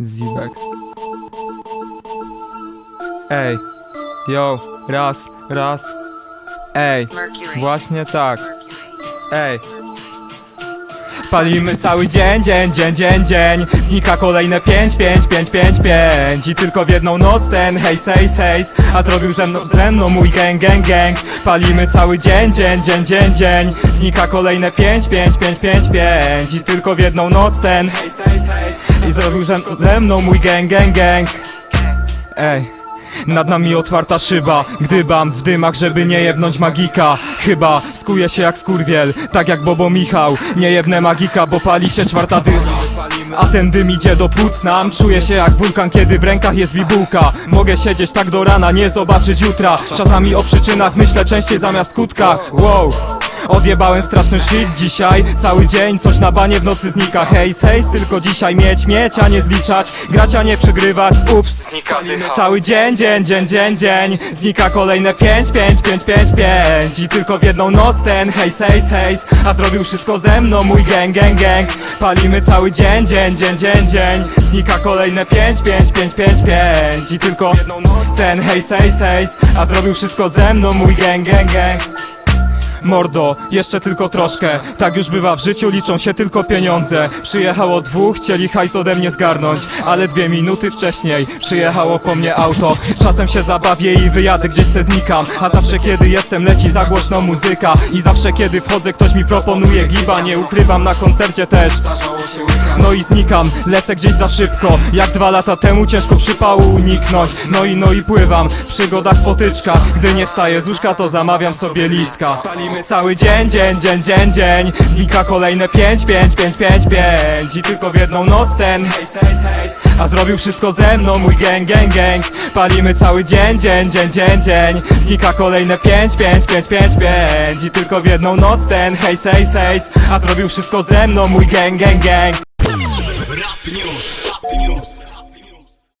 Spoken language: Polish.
Zivex. Ej, yo, raz, raz. Ej, właśnie tak. Ej. Palimy cały dzień, dzień, dzień, dzień, dzień Znika kolejne 5, 5, 5, 5, 5 I tylko w jedną noc ten hejs, hejs, hejs A zrobił ze mną, ze mną mój gang, gang, gang Palimy cały dzień, dzień, dzień, dzień, dzień Znika kolejne 5, 5, 5, 5, 5 I tylko w jedną noc ten zrobił ze, ze mną mój gang, gang, gang. Ej nad nami otwarta szyba. Gdybam w dymach, żeby nie jebnąć magika. Chyba skuję się jak skurwiel Tak jak Bobo Michał. Nie jebnę magika, bo pali się czwarta dycha a ten dym idzie do płuc nam Czuję się jak wulkan, kiedy w rękach jest bibułka. Mogę siedzieć tak do rana, nie zobaczyć jutra. Czasami o przyczynach myślę częściej zamiast skutkach. Wow Odjebałem straszny shit dzisiaj. Cały dzień coś na banie w nocy znika Hejs, hejs, tylko dzisiaj mieć, mieć, a nie zliczać. Grać, a nie przegrywać, ups. Znika Cały dzień, dzień, dzień, dzień, dzień. Znika kolejne 5, 5, 5, 5, 5 I tylko w jedną noc ten hejs, hejs, hejs. A zrobił wszystko ze mną mój gang, gang, gang Palimy cały dzień, dzień, dzień, dzień, dzień. Znika kolejne 5, 5, 5, 5, 5 I tylko w jedną noc ten hejs, hejs, hejs. A zrobił wszystko ze mną mój gang, gang, gang Mordo, jeszcze tylko troszkę. Tak już bywa w życiu, liczą się tylko pieniądze. Przyjechało dwóch, chcieli hajs ode mnie zgarnąć. Ale dwie minuty wcześniej przyjechało po mnie auto. Czasem się zabawię i wyjadę, gdzieś se znikam. A zawsze kiedy jestem leci za głośno muzyka. I zawsze kiedy wchodzę ktoś mi proponuje giba. Nie ukrywam na koncercie też. No i znikam, lecę gdzieś za szybko. Jak dwa lata temu ciężko przypału uniknąć. No i no i pływam w przygodach potyczka. Gdy nie wstaję z łóżka to zamawiam sobie liska cały dzień, dzień, dzień, dzień, dzień. Znika kolejne 5, 5, 5, 5, 5 I tylko w jedną noc ten. A zrobił wszystko ze mną mój gang, gang, gang Palimy cały dzień, dzień, dzień, dzień, dzień. Znika kolejne 5, 5, 5, 5, 5 I tylko w jedną noc ten. Hejs, hejs, hejs. A zrobił wszystko ze mną mój gang, gang, gang